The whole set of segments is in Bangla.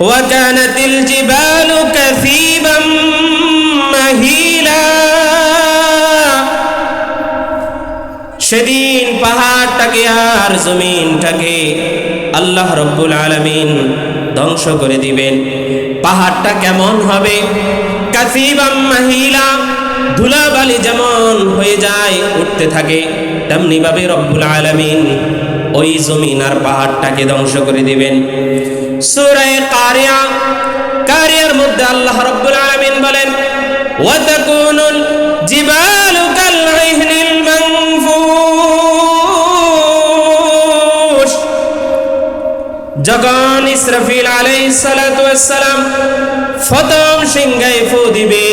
وكانت الجبال كثيبا مهيلا সেদিন পাহাড়টাকে আর জমিনটাকে আল্লাহ রব্বুল আলামিন ধ্বংস করে দিবেন পাহাড়টা কেমন হবে কাসিবাম মাহিলা ধুলাবালি যেমন হয়ে যায় উঠতে থাকে তেমনি ভাবে রব্বুল আলামিন ওই জমিন আর পাহাড়টাকে ধ্বংস করে দিবেন সূরায়ে কারিয়া, কারিয়ার মধ্যে আল্লাহ রব্বুল আলামিন বলেন, ওয়াতাকুনুল জিবালু কালঈহনিল মানফুশ। যখন ইসরাফিল আলাইহিস সালাতু ওয়াসসালাম প্রথম সিংহায় ফু দিবে,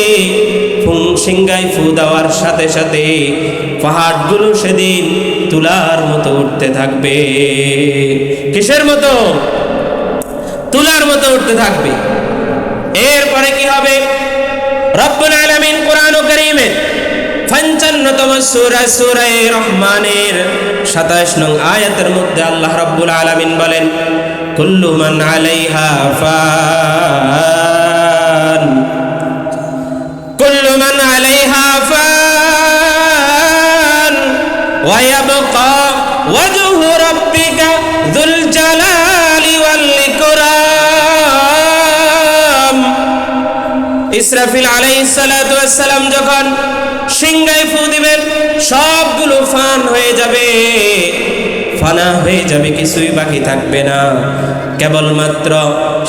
ফুং সিংহায় ফু দেওয়ার সাথে সাথে পাহাড়গুলো সেদিন তুলার মতো উঠতে থাকবে। কিসের মতো? তুলার মতো উঠতে থাকবে। এরপরে কি হবে? রব্বুল আলামিন সূরা সূরা রহমানের 27 নং আয়াতের মধ্যে আল্লাহ রাব্বুল আলামিন বলেন, কুল্লু মান আলাইহা ফান। কুল্লু মান আলাইহা ফান। ওয়া ইয়াবকা ইসরাফিল আলাইসালাম যখন সিংহায় ফু দিবেন, সবগুলো ফান হয়ে যাবে। ফানা হয়ে যাবে, কিছুই বাকি থাকবে না। কেবলমাত্র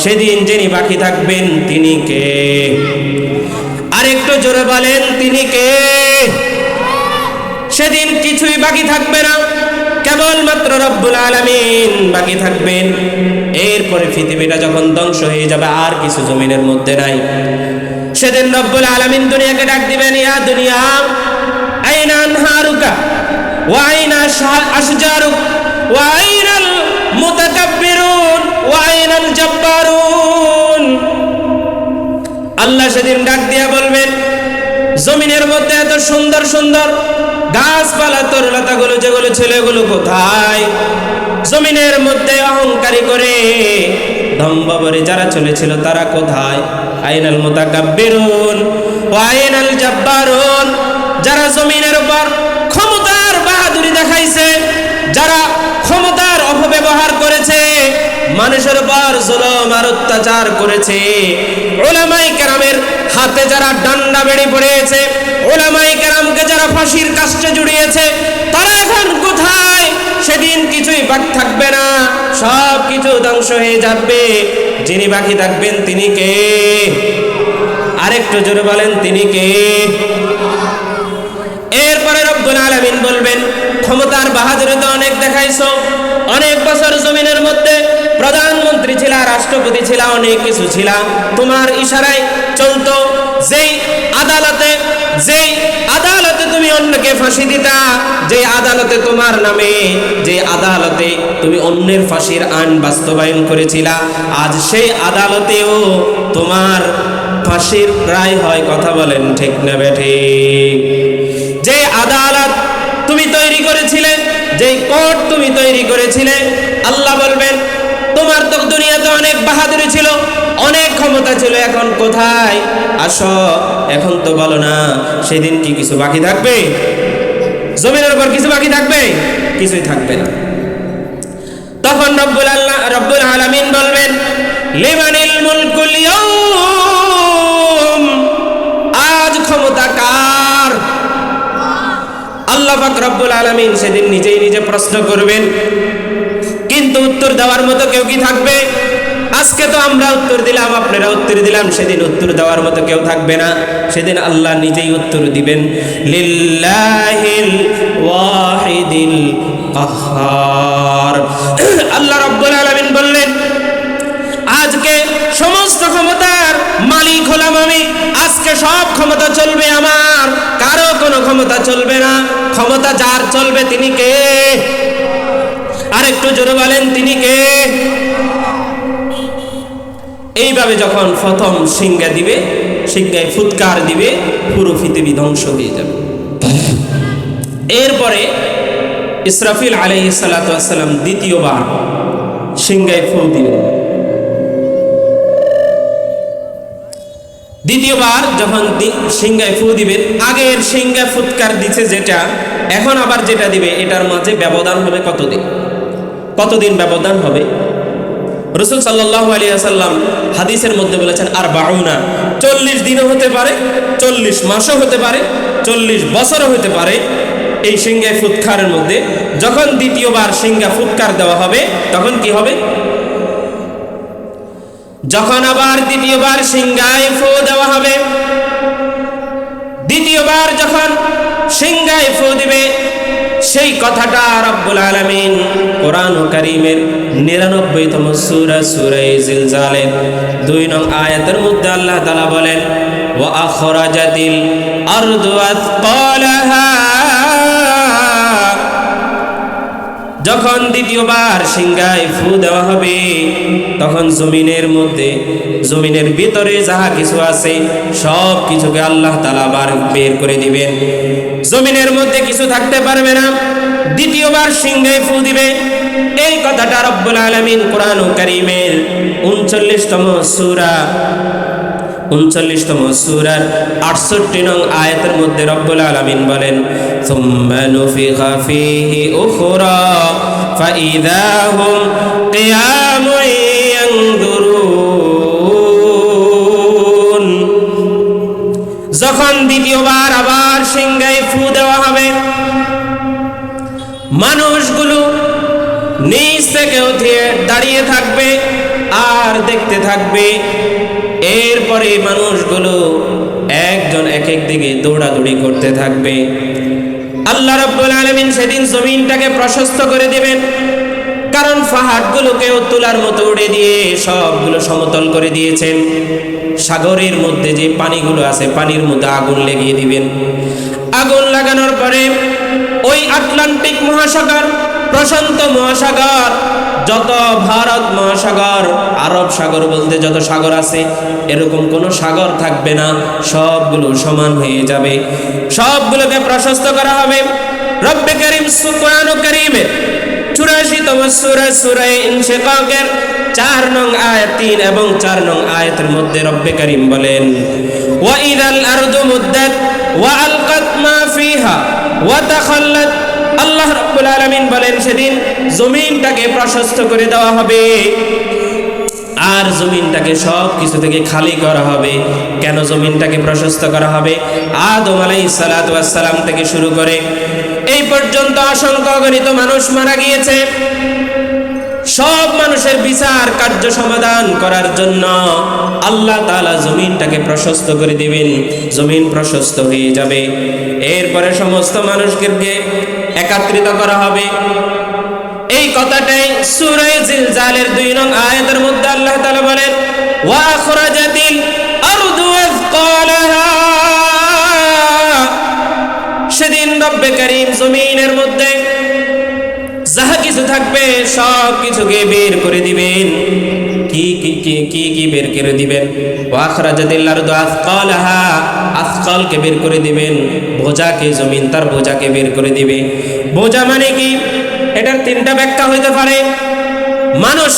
সেদিন যিনি বাকি থাকবেন, তিনি কে? আর একটু জোরে বলেন, তিনি কে? সেদিন কিছুই বাকি থাকবে না, কেবলমাত্র রব্বুল আলামিন বাকি থাকবেন। এরপরে পৃথিবীটা যখন ধ্বংস হয়ে যাবে, আর কিছু জমিনের মধ্যে নাই। সেদিন রব্বুল আলামিন দুনিয়াকে ডাক দিবেন, ইয়া দুনিয়া, আইনা আনহারুকা ওয়া আইনা আশজারুক ওয়া আইনাল মুতাকাব্বিরুন ওয়া আইনাল জাব্বারুন। আল্লাহ সেদিন ডাক দিয়া বলবেন, জমিনের মধ্যে এত সুন্দর সুন্দর গাছপালা, তরুলতাগুলো, যেগুলো ছিল এগুলো কোথায়? জমিনের মধ্যে অহংকারী করে ধম্বাবরে যারা চলেছিল তারা কোথায়? আইনাল মুতাকাব্বিরুন ও আইনাল জাব্বারুন। যারা জমিনের উপর ক্ষমতার বাহাদুরি দেখাইছে, যারা ক্ষমতার অপব্যবহার করেছে, মানুষের উপর জুলুম আর অত্যাচার করেছে। ওলামাই কেরামের হাতে যারা ডান্ডা বেড়ে পড়েছে ওলামাই কেরামকে যারা ফাঁসির কাস্টে জুড়িয়েছে, তারা এখন কোথায়? সেদিন কিছুই বাকি থাকবে না, সব কিছু ধ্বংস হয়ে যাবে। যিনি বাকি থাকবেন তিনি কে? আরেকটু জোরে বলেন, তিনি কে? এরপরে রব্বুল আলামিন বলবেন, ক্ষমতার বাহাদুরি তো অনেক দেখাইছো। অনেক বছর জমিনের মধ্যে প্রধানমন্ত্রী ছিল, রাষ্ট্রপতি ছিল, অনেক কিছু ছিল। তোমার ইশারায় চলতো, যেই আদালতে যেই আদালতে তুমি অন্যকে ফাঁসি দিতা, যে আদালতে তোমার নামে, যে আদালতে তুমি অন্যের ফাঁসির আইন বাস্তবায়ন করেছিলা, আজ সেই আদালতেও তোমার ফাঁসির রায় হয়, কথা বলেন ঠিক না বেঠে? যে আদালত তুমি তৈরি করেছিলে, যে কোর্ট তুমি তৈরি করেছিলে, আল্লাহ বলবেন, তোমার তো দুনিয়াতে অনেক বাহাদুরি ছিল অনেক ক্ষমতা ছিল, এখন কোথায়? আসো, এখন তো বলো না, সেদিন কি কিছু বাকি থাকবে? জমিনের উপর কিছু বাকি থাকবে? কিছুই থাকবে না। তখন রব্বুল আল্লাহ, রব্বুল আলামিন বলবেন, লিমানিল মুলকুল ইয়াউম আজ ক্ষমতা কার? আল্লাহ পাক রব্বুল আলামিন সেদিন নিজেই নিজে প্রশ্ন করবেন, কিন্তু উত্তর দেওয়ার মতো কেউ কি থাকবে? আজকে তো আমরা উত্তর দিলাম, আপনারা উত্তর দিলাম, সেদিন উত্তর দেওয়ার মতো কেউ থাকবে না। সেদিন আল্লাহ নিজেই উত্তর দিবেন। লিল্লাহিল ওয়াহিদিল আল্লাহ রাব্বুল আলামিন বললেন, আজকে সমস্ত ক্ষমতার মালিক হলাম আমি, আজকে সব ক্ষমতা চলবে আমার, কারও কোনো ক্ষমতা চলবে না। ক্ষমতা যার চলবে তিনি কে? আরেকটু জোরে বলেন, তিনি কে? এইভাবে যখন প্রথম সিংহা দিবে, সিংহায় ফুৎকার দিবে, পুরো পৃথিবী ধ্বংস হয়ে যাবে। এরপরে ইসরাফিল আলাইহি সালাম দ্বিতীয়বার সিংহায় ফু দিলেন দ্বিতীয়বার যখন সিংহায় ফু দিবেন আগের সিংহায় ফুৎকার দিছে যেটা, এখন আবার যেটা দিবে, এটার মাঝে ব্যবধান হবে কতদিন? কতদিন ব্যবধান হবে? রসুল সাল্লাহ আলী আসাল্লাম হাদিসের মধ্যে বলেছেন আর বাউনা চল্লিশ দিনও হতে পারে, চল্লিশ মাসও হতে পারে, চল্লিশ বছরও হতে পারে। এই সিংহায় ফুৎকারের মধ্যে যখন দ্বিতীয়বার সিংহা ফুৎকার দেওয়া হবে, তখন কি হবে? যখন আবার দ্বিতীয়বার সিংহায় ফু দেওয়া হবে, দ্বিতীয়বার যখন সিংহায় ফু দিবে সেই কথাটা রব্বুল আলমিন কোরআন করিমের নিরানব্বইতম সুরা সুরাই জিলজালের দুই নং আয়াতের মধ্যে আল্লাহ তালা বলেন, ওয়া আখরাজাতিল আরদু আথকালাহা যখন দ্বিতীয়বার সিংহায় ফু দেওয়া হবে, তখন জমিনের মধ্যে, জমিনের ভিতরে যাহা কিছু আছে, সব কিছুকে আল্লাহ তালা বার বের করে দিবেন। জমিনের মধ্যে কিছু থাকতে পারবে না। দ্বিতীয়বার সিংহায় ফু দিবে। এই কথাটা রব্বুল আলমিন কোরআন করিমের উনচল্লিশতম সুরা উনচল্লিশতম সুরার আটষট্টি নং আয়তের মধ্যে রব্বুল আলমিন বলেন যখন দ্বিতীয়বার আবার সিংহায় ফু দেওয়া হবে, মানুষগুলো নিচ থেকে উঠিয়ে দাঁড়িয়ে থাকবে আর দেখতে থাকবে। এরপরে মানুষগুলো একজন এক এক দিকে দৌড়াদৌড়ি করতে থাকবে। আল্লাহ রাব্বুল আলামিন সেদিন জমিনটাকে প্রশস্ত করে দিবেন। কারণ পাহাড়গুলোকেও তোলার মতো উড়ে দিয়ে সবগুলো সমতল করে দিয়েছেন। সাগরের মধ্যে যে পানিগুলো আছে, পানির মধ্যে আগুন লেগিয়ে দিবেন। আগুন লাগানোর পরে ওই আটলান্টিক মহাসাগর, প্রশান্ত মহাসাগর যত ভারত মহাসাগর, আরব সাগর বলতে যত সাগর আছে, এরকম কোনো সাগর থাকবে না, সবগুলো সমান হয়ে যাবে। সবগুলোকে প্রশস্ত করা হবে। রব্বে করিম সুকুরান চুরাশি তম সুরা সুরাই ইনশেকাকের চার নং আয়াত তিন এবং চার নং আয়াতের মধ্যে রব্বে করিম বলেন, ওয়া ইদাল আরদু মুদ্দাত, ওয়া আলকাত মা ফিহা, ওয়া তাখাল্লাত আল্লাহ রাব্বুল আলামিন বলেন সেদিন জমিনটাকে প্রশস্ত করে দেওয়া হবে। আর জমিনটাকে সব কিছু থেকে খালি করা হবে। কেন জমিনটাকে প্রশস্ত করা হবে? আদম আলাইহিস সালাতু ওয়াস সালাম থেকে শুরু করে এই পর্যন্ত অসংখ্য অগণিত মানুষ মারা গিয়েছে। সব মানুষের বিচার কার্য সমাধান করার জন্য আল্লাহ তাআলা জমিনটাকে প্রশস্ত করে দিবেন। জমিন প্রশস্ত হয়ে যাবে। এরপরে সমস্ত মানুষকে একাত্রিত করা হবে। এই কথাটাই সূরা জিলজালের দুই নং আয়াতের মধ্যে আল্লাহ তাআলা বলেন, ওয়া আখরাজাতিল আরদু আযকালাহা। সেদিন রব্বে করিম জমিনের মধ্যে যাহা কিছু থাকবে সব কিছুকে বের করে দিবেন। কি কি কি বের করে দিবেন? ওয়াখরাজাতিল আরদু আথকালাহা আথকালকে বের করে দিবেন। বোঝাকে জমিন, তার বোঝাকে বের করে দিবে। বোঝা মানে কি? এটার তিনটা ব্যাখ্যা হইতে পারে। মানুষ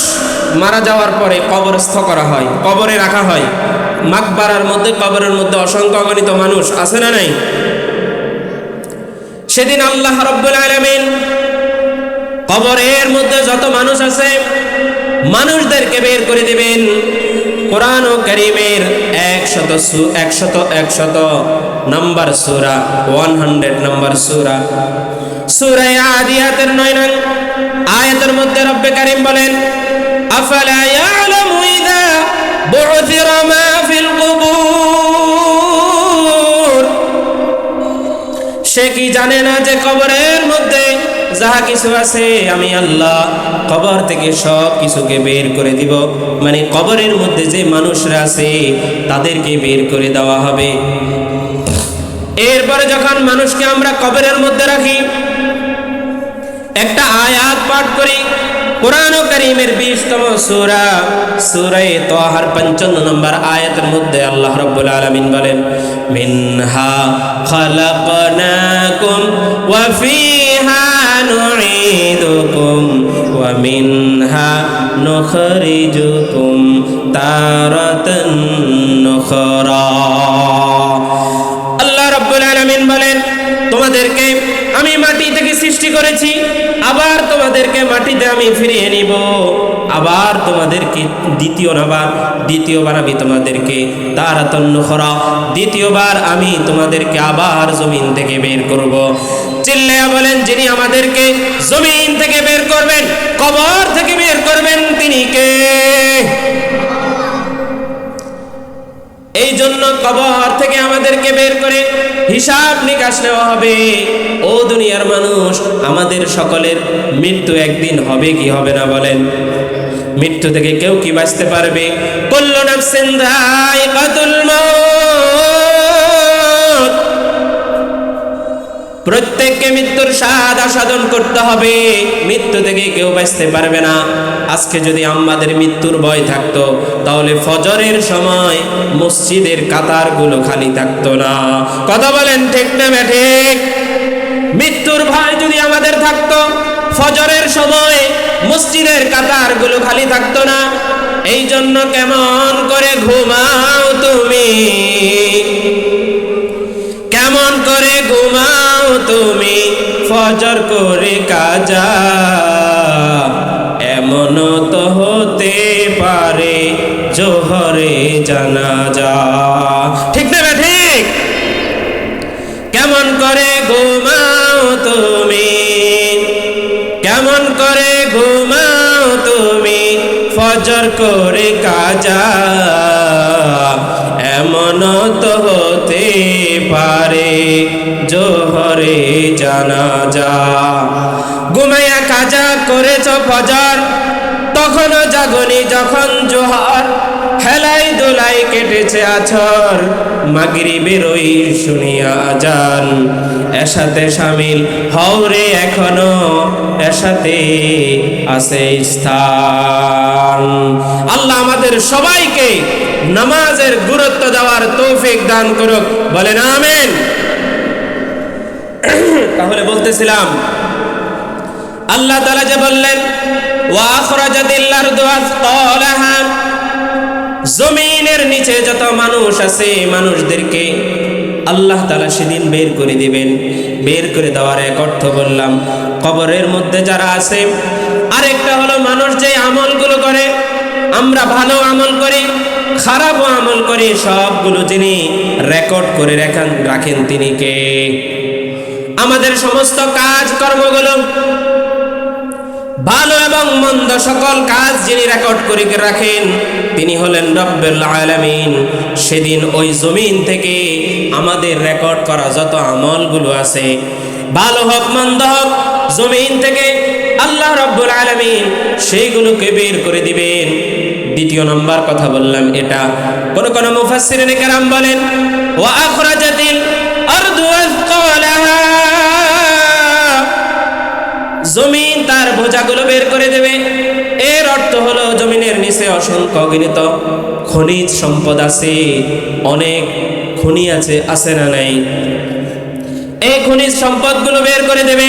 মারা যাওয়ার পরে কবরস্থ করা হয়, কবরে রাখা হয়। মাকবারার মধ্যে, কবরের মধ্যে অসংখ্য অগণিত মানুষ, আছে না নাই? সেদিন আল্লাহ রব্বুল আলামিন কবরের মধ্যে যত মানুষ আছে মানুষদেরকে বের করে দিবেন। কোরআন ও করিমের একশত একশত একশত নম্বর সুরা ওয়ান হান্ড্রেড নম্বর সুরা। সুরায় আদিয়াতের নয় নং আয়াতের মধ্যে রব্বে করিম বলেন সে কি জানে না যে কবরের মধ্যে যাহা কিছু আছে আমি আল্লাহ কবর থেকে সব কিছুকে বের করে দিব। মানে কবরের মধ্যে যে মানুষরা আছে, তাদেরকে বের করে দেওয়া হবে। এরপরে যখন মানুষকে আমরা কবরের মধ্যে রাখি, একটা আয়াত পাঠ করি। কোরআন করিমের বিশতম সুরা সুরাই তোহার পঞ্চান্ন নম্বর আয়াতের মধ্যে আল্লাহ রব্বুল আলমিন বলেন মিনহা খলকনাকুম ওয়া ফিহা নুঈদুকুম ওয়া মিনহা নুখরিজুকুম তারাতান নুখরা আল্লাহ রব্বুল আলামিন বলেন করেছি, আবার তোমাদেরকে মাটিতে আমি ফিরিয়ে নিব। আবার তোমাদেরকে দ্বিতীয় নাবার দ্বিতীয়বার আমি তোমাদেরকে তারাতন্য করা দ্বিতীয়বার আমি তোমাদেরকে আবার জমিন থেকে বের করব। চিল্লায়া বলেন, যিনি আমাদেরকে জমিন থেকে বের করবেন, কবর থেকে বের করবেন তিনি কে? এই জন্য কবর থেকে আমাদেরকে বের করে হিসাব নিকাশ নেওয়া হবে। ও দুনিয়ার মানুষ, আমাদের সকলের মৃত্যু একদিন হবে কি হবে না বলেন। মৃত্যু থেকে কেউ কি বাঁচতে পারবে? কল্লো প্রত্যেককে মৃত্যুর স্বাদ আস্বাদন করতে হবে। মৃত্যু থেকে কেউ বাঁচতে পারবে না। আজকে যদি আমাদের মৃত্যুর ভয় থাকতো, তাহলে ফজরের সময় মসজিদের কাতারগুলো খালি থাকতো না। কথা বলেন ঠিক না ঠিক? মৃত্যুর ভয় যদি আমাদের থাকতো, ফজরের সময় মসজিদের কাতারগুলো খালি থাকতো না। এই জন্য কেমন করে ঘুমাও তুমি? তুমি ফজর করে কাজা। এমন তো হতে পারে জোহরে জানা জানাজা। ঠিক না ঠিক? কেমন করে ঘুমাও তুমি? কেমন করে ঘুমাও তুমি? ফজর করে কাজা। এমন তো হতে পারে, জোহরে জানা যা। ঘুমাইয়া কাজা করেছ ফজর, তখনও জাগনি যখন জোহর। হেলাই দোলাই কেটেছে আছর মাগরি বেরোই শুনিয়া আজান এসাতে সামিল হওরে এখনও এসাতে আছে স্থান। আল্লাহ আমাদের সবাইকে নামাজের গুরুত্ব দেওয়ার তৌফিক দান করুক। বলেন আমেন। তাহলে বলতেছিলাম, আল্লাহ তাআলা যে বললেন জমিনের নিচে যত মানুষ আছে মানুষদেরকে আল্লাহ তালা সেদিন বের করে দিবেন। বের করে দেওয়ার এক অর্থ বললাম, কবরের মধ্যে যারা আছে, আরেকটা হলো মানুষ যে আমলগুলো করে, আমরা ভালো আমল করি খারাপও আমল করে সবগুলো যিনি রেকর্ড করে রাখেন রাখেন তিনি কে? আমাদের সমস্ত কাজ, কর্মগুলো, ভালো এবং মন্দ সকল কাজ যিনি রেকর্ড করে রাখেন, তিনি হলেন রব্বুল আলামিন। সেদিন ওই জমিন থেকে আমাদের রেকর্ড করা যত আমলগুলো আছে, ভালো হোক, মন্দ হোক, জমিন থেকে আল্লাহ রব্বুল আলামিন সেইগুলোকে বের করে দিবেন। দ্বিতীয় নম্বর কথা বললাম এটা। কোন কোন মুফাসসিরিনে কেরাম বলেন, ওয়া আখরাজাতিল আরদু আযকালাহা। জমিন তার বোঝাগুলো বের করে দেবে। এর অর্থ হলো জমিনের নিচে অসংখ্য অগণিত খনিজ সম্পদ আছে, অনেক খনি আছে আছে না নাই। এই খনিজ সম্পদগুলো বের করে দেবে।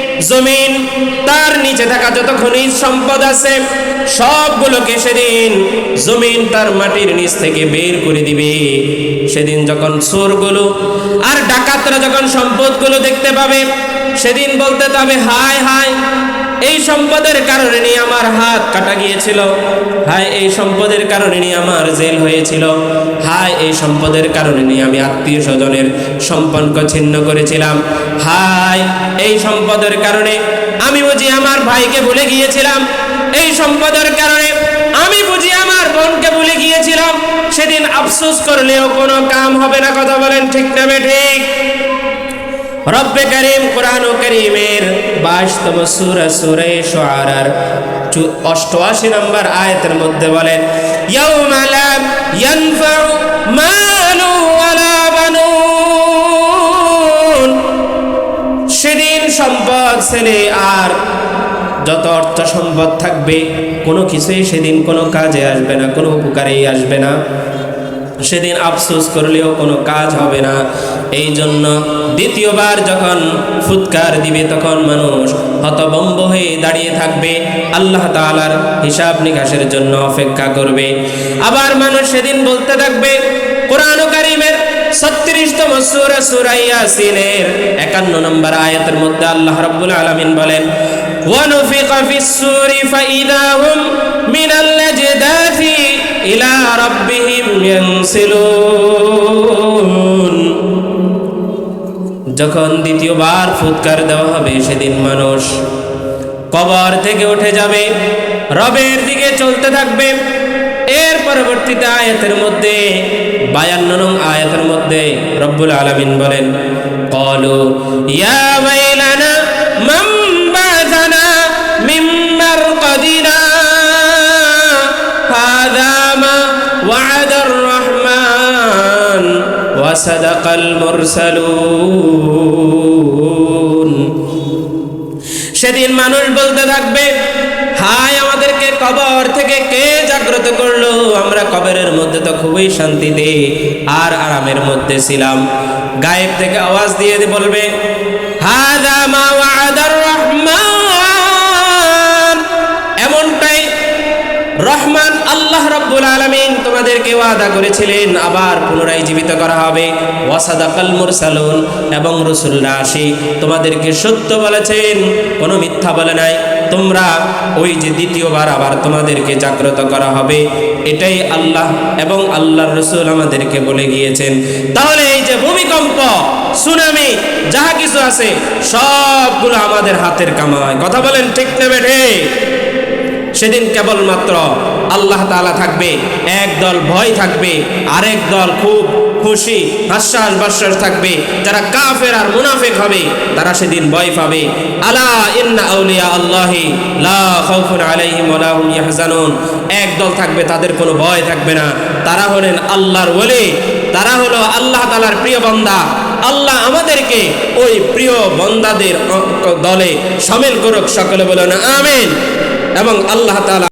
জমিন, তার নিচে থাকা যত খনিজ সম্পদ আছে, সবগুলোকে সেদিন জমিন তার মাটির নিচ থেকে বের করে দিবে। সেদিন যখন চোরগুলো আর ডাকাতরা যখন সম্পদগুলো দেখতে পাবে, সেদিন বলতে তবে হায় হায় এই সম্পদের কারণে আমার হাত কাটা গিয়েছিল। হায়, এই সম্পদের কারণে আমার জেল হয়েছিল। হায়, এই সম্পদের কারণে নিয়ে আমি আত্মীয় স্বজনের সম্পর্ক ছিন্ন করেছিলাম। হায়, এই সম্পদের কারণে আমি বুঝি আমার ভাইকে ভুলে গিয়েছিলাম। এই সম্পদের কারণে আমি বুঝি আমার বোনকে ভুলে গিয়েছিলাম। সেদিন আফসোস করলেও কোনো কাম হবে না, কথা বলেন ঠিক না ঠিক। রব্বে করিম কোরআন করিমের বাইশতম সুরা সুরে শোয়ারার অষ্টআশি নম্বর আয়তের মধ্যে বলেন ইয়াউমা লা ইয়ানফাউ মালু ওয়ালা বানুন। সেদিন যত অর্থ সম্পদ থাকবে, কোনো কিছুই সেদিন কোনো কাজে আসবে না, কোনো উপকারেই আসবে না। সেদিন আফসোস করলেও কোনো কাজ হবে না। এই জন্য দ্বিতীয়বার যখন ফুৎকার দিবে তখন মানুষ হতবম্ব হয়ে দাঁড়িয়ে থাকবে আল্লাহ তাআলার হিসাব নিকাশের জন্য অপেক্ষা করবে আবার মানুষ সেদিন বলতে থাকবে কোরআন কারিমের ছত্রিশতম সুরা সুরা ইয়াসিনের একান্ন নম্বর আয়াতের মধ্যে আল্লাহ রাব্বুল আলামিন বলেন ونفخ في السور فإذا هم من الأجداث إلى ربهم ينسلون যখন দ্বিতীয়বার ফুৎকার দেওয়া হবে, সেদিন মানুষ কবর থেকে উঠে যাবে, রবের দিকে চলতে থাকবে। এর পরবর্তীতে আয়াতের মধ্যে, বায়ান্ন নং আয়াতের মধ্যে রব্বুল আলামিন বলেন, কলু, ইয়া ওয়া المرسلون। সেদিন মানুষ বলতে থাকবে, হায় আমাদেরকে কবর থেকে কে জাগ্রত করল? আমরা কবরের মধ্যে তো খুবই শান্তিতে আর আরামের মধ্যে ছিলাম। গায়েব থেকে আওয়াজ দিয়ে বলবে আল্লাহ রব্বুল আলমিন তোমাদেরকে ওয়াদা করেছিলেন, আবার পুনরায় জীবিত করা হবে। ওয়াসাদাকাল মুরসালুন, এবং রসুল্লাহ আসি, তোমাদেরকে সত্য বলেছেন, কোনো মিথ্যা বলে নাই। তোমরা ওই যে দ্বিতীয়বার আবার তোমাদেরকে জাগ্রত করা হবে, এটাই আল্লাহ এবং আল্লাহর রসুল আমাদেরকে বলে গিয়েছেন। তাহলে এই যে ভূমিকম্প, সুনামি, যাহা কিছু আছে, সবগুলো আমাদের হাতের কামায়। কথা বলেন ঠিক নেবে ঠিক সেদিন কেবলমাত্র আল্লাহ তালা থাকবে, এক দল ভয় থাকবে, আরেক দল খুব খুশি, হাস্যাস বাস্যাস থাকবে। যারা কাফের আর মুনাফিক হবে, তারা সেদিন ভয় পাবে। আলা ইন্না আউলিয়া আল্লাহি, লা খাউফুন আলাইহিম ওয়া লা হুম ইয়াহজানুন। এক দল থাকবে, তাদের কোনো ভয় থাকবে না। তারা হলেন আল্লাহর ওলি, তারা হলো আল্লাহ তাআলার প্রিয় বান্দা। আল্লাহ আমাদেরকে ওই প্রিয় বন্দাদের দলে সামিল করুক, সকলে বলেন, আমিন। এবং আল্লাহ তাআলা